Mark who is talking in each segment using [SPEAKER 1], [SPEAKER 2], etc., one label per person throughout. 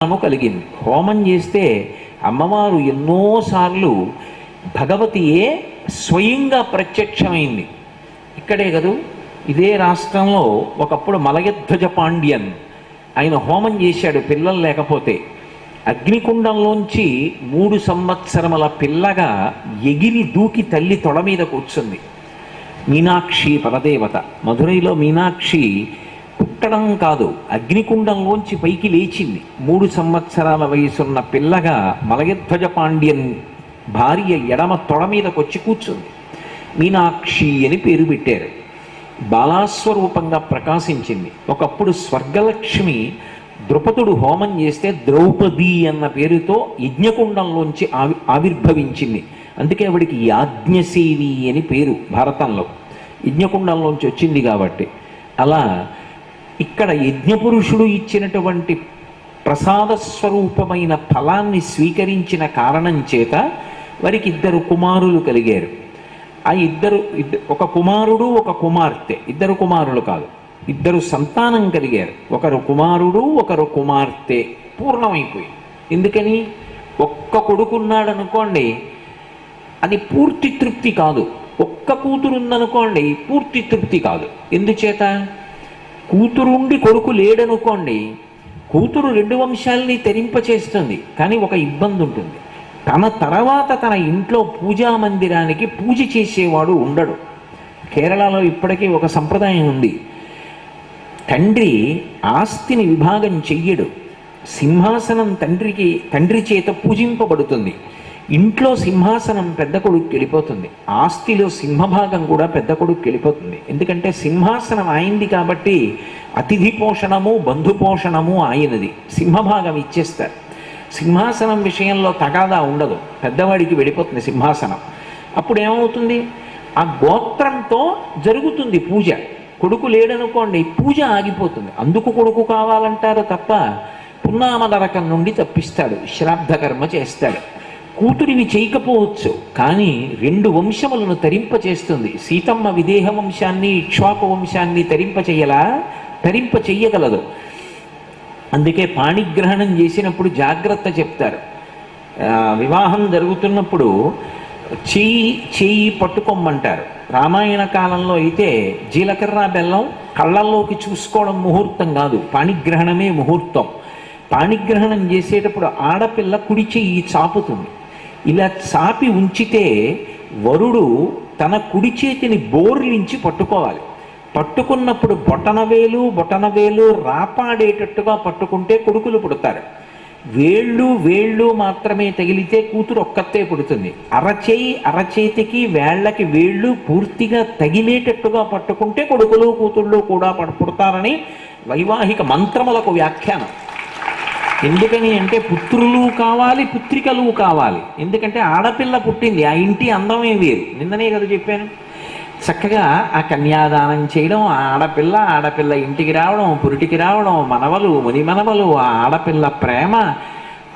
[SPEAKER 1] జ్ఞానము కలిగింది. హోమం చేస్తే అమ్మవారు ఎన్నోసార్లు భగవతియే స్వయంగా ప్రత్యక్షమైంది. ఇక్కడే కదూ? ఇదే రాష్ట్రంలో ఒకప్పుడు మలయధ్వజ పాండ్యన్ ఆయన హోమం చేశాడు పిల్లలు లేకపోతే. అగ్నికుండంలోంచి మూడు సంవత్సరముల పిల్లగా ఎగిరి దూకి తల్లి తొడ మీద కూర్చుంది. మీనాక్షి పరదేవత. మధురైలో మీనాక్షి పుట్టడం కాదు అగ్నికుండంలోంచి పైకి లేచింది. మూడు సంవత్సరాల వయసున్న పిల్లగా మలయధ్వజ పాండ్యన్ భార్య ఎడమ తొడ మీదకొచ్చి కూర్చుంది. మీనాక్షి అని పేరు పెట్టారు. బాలాస్వరూపంగా ప్రకాశించింది. ఒకప్పుడు స్వర్గలక్ష్మి ద్రుపదుడు హోమం చేస్తే ద్రౌపది అన్న పేరుతో యజ్ఞకుండంలోంచి ఆవి ఆవిర్భవించింది. అందుకే ఆవిడికి యాజ్ఞసేవి అని పేరు భారతంలో. యజ్ఞకుండంలోంచి వచ్చింది కాబట్టి. అలా ఇక్కడ యజ్ఞపురుషుడు ఇచ్చినటువంటి ప్రసాద స్వరూపమైన ఫలాన్ని స్వీకరించిన కారణం చేత వారికి ఇద్దరు కుమారులు కలిగారు. ఆ ఇద్దరు ఇద్ద- ఒక కుమారుడు ఒక కుమార్తె. ఇద్దరు కుమారులు కాదు. ఇద్దరు సంతానం కలిగారు. ఒకరు కుమారుడు ఒకరు కుమార్తె. పూర్ణమైపోయి ఎందుకని? ఒక్క కొడుకున్నాడు అనుకోండి అది పూర్తి తృప్తి కాదు. ఒక్క కూతురు ఉందనుకోండి పూర్తి తృప్తి కాదు. ఎందుచేత? కూతురుండి కొడుకు లేడనుకోండి కూతురు రెండు వంశాలని తెరింపచేస్తుంది కానీ ఒక ఇబ్బంది ఉంటుంది. తన తర్వాత తన ఇంట్లో పూజా మందిరానికి పూజ చేసేవాడు ఉండడు. కేరళలో ఇప్పటికీ ఒక సంప్రదాయం ఉంది. తండ్రి ఆస్తిని విభాగం చెయ్యడు. సింహాసనం తండ్రికి తండ్రి చేత పూజింపబడుతుంది. ఇంట్లో సింహాసనం పెద్ద కొడుకు వెళ్ళిపోతుంది. ఆస్తిలో సింహభాగం కూడా పెద్ద కొడుకు వెళ్ళిపోతుంది. ఎందుకంటే సింహాసనం ఆయనది కాబట్టి అతిథి పోషణము బంధు పోషణము ఆయనది. సింహభాగం ఇచ్చేస్తారు. సింహాసనం విషయంలో తగాదా ఉండదు. పెద్దవాడికి వెళ్ళిపోతుంది సింహాసనం. అప్పుడు ఏమవుతుంది ఆ గోత్రంతో జరుగుతుంది పూజ. కొడుకు లేడనుకోండి పూజ ఆగిపోతుంది. అందుకు కొడుకు కావాలంటారు తప్ప పున్నామ నరకం నుండి తప్పిస్తాడు. శ్రాద్ధకర్మ చేస్తాడు. కూతురిని చేయకపోవచ్చు కానీ రెండు వంశములను తరింపచేస్తుంది. సీతమ్మ విదేహ వంశాన్ని ఇక్ష్వాకు వంశాన్ని తరింపచేయలా తరింప చెయ్యగలదు. అందుకే పాణిగ్రహణం చేసినప్పుడు జాగ్రత్త చెప్తారు. వివాహం జరుగుతున్నప్పుడు చెయ్యి చెయ్యి పట్టుకోమంటారు. రామాయణ కాలంలో అయితే జీలకర్ర బెల్లం కళ్ళల్లోకి చూసుకోవడం ముహూర్తం కాదు పాణిగ్రహణమే ముహూర్తం. పాణిగ్రహణం చేసేటప్పుడు ఆడపిల్ల కుడి చెయ్యి చాపుతుంది. ఇలా చాపి ఉంచితే వరుడు తన కుడి చేతిని బోర్లించి పట్టుకోవాలి. పట్టుకున్నప్పుడు బొటనవేలు బొటనవేలు రాపాడేటట్టుగా పట్టుకుంటే కొడుకులు పుడతారు. వేళ్ళు వేళ్ళు మాత్రమే తగిలితే కూతురు ఒక్కతే పుడుతుంది. అరచేయి అరచేతికి వేళ్ళకి వేళ్ళు పూర్తిగా తగిలేటట్టుగా పట్టుకుంటే కొడుకులు కూతుళ్ళు కూడా పుడతారని వైవాహిక మంత్రములకు వ్యాఖ్యానం. ఎందుకని అంటే పుత్రులు కావాలి పుత్రికలు కావాలి. ఎందుకంటే ఆడపిల్ల పుట్టింది ఆ ఇంటి అందమే వేరు నిన్ననే కదా చెప్పాను. చక్కగా ఆ కన్యాదానం చేయడం ఆ ఆడపిల్ల ఆడపిల్ల ఇంటికి రావడం పురిటికి రావడం మనవలు ముని మనవలు ఆ ఆడపిల్ల ప్రేమ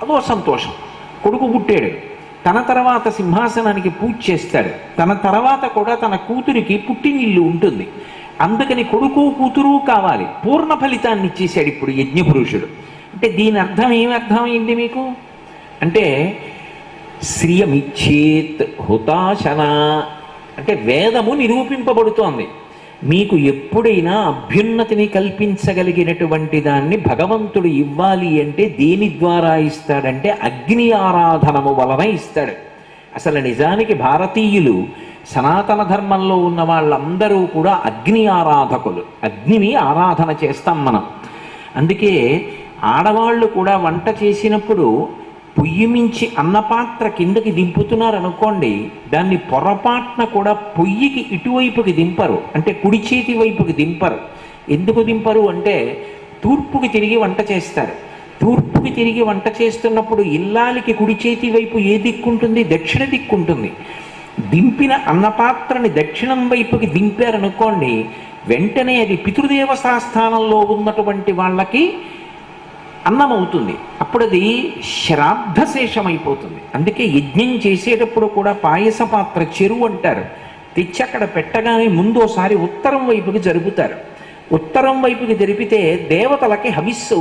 [SPEAKER 1] అదో సంతోషం. కొడుకు పుట్టాడు. తన తర్వాత సింహాసనానికి పూజ చేస్తాడు. తన తర్వాత కూడా తన కూతురికి పుట్టినిల్లు ఉంటుంది. అందుకని కొడుకు కూతురు కావాలి. పూర్ణ ఫలితాన్ని ఇచ్చేశాడు ఇప్పుడు యజ్ఞపురుషుడు. అంటే దీని అర్థం ఏమి అర్థమైంది మీకు? అంటే శ్రియమిచ్చేత్ హుతాశన. అంటే వేదము నిరూపింపబడుతోంది. మీకు ఎప్పుడైనా అభ్యున్నతిని కల్పించగలిగినటువంటి దాన్ని భగవంతుడు ఇవ్వాలి అంటే దేని ద్వారా ఇస్తాడంటే అగ్ని ఆరాధనము వలన ఇస్తాడు. అసలు నిజానికి భారతీయులు సనాతన ధర్మంలో ఉన్న వాళ్ళందరూ కూడా అగ్ని ఆరాధకులు. అగ్నిని ఆరాధన చేస్తాం మనం. అందుకే ఆడవాళ్ళు కూడా వంట చేసినప్పుడు పొయ్యి మించి అన్నపాత్ర కిందకి దింపుతున్నారు అనుకోండి దాన్ని పొరపాటున కూడా పొయ్యికి ఇటువైపుకి దింపరు. అంటే కుడి చేతి వైపుకి దింపరు. ఎందుకు దింపరు అంటే తూర్పుకి తిరిగి వంట చేస్తారు. తూర్పుకి తిరిగి వంట చేస్తున్నప్పుడు ఇల్లాలికి కుడి చేతి వైపు ఏ దిక్కుంటుంది? దక్షిణ దిక్కుంటుంది. దింపిన అన్నపాత్రని దక్షిణం వైపుకి దింపారనుకోండి వెంటనే అది పితృదేవతా స్థానంలో ఉన్నటువంటి వాళ్ళకి అన్నం అవుతుంది అప్పుడు అది శ్రాద్ధశేషమైపోతుంది. అందుకే యజ్ఞం చేసేటప్పుడు కూడా పాయస పాత్ర చెరువు అంటారు. తెచ్చి అక్కడ పెట్టగానే ముందు ఒకసారి ఉత్తరం వైపుకి జరుపుతారు ఉత్తరం వైపుకి జరిపితే దేవతలకి హవిస్సు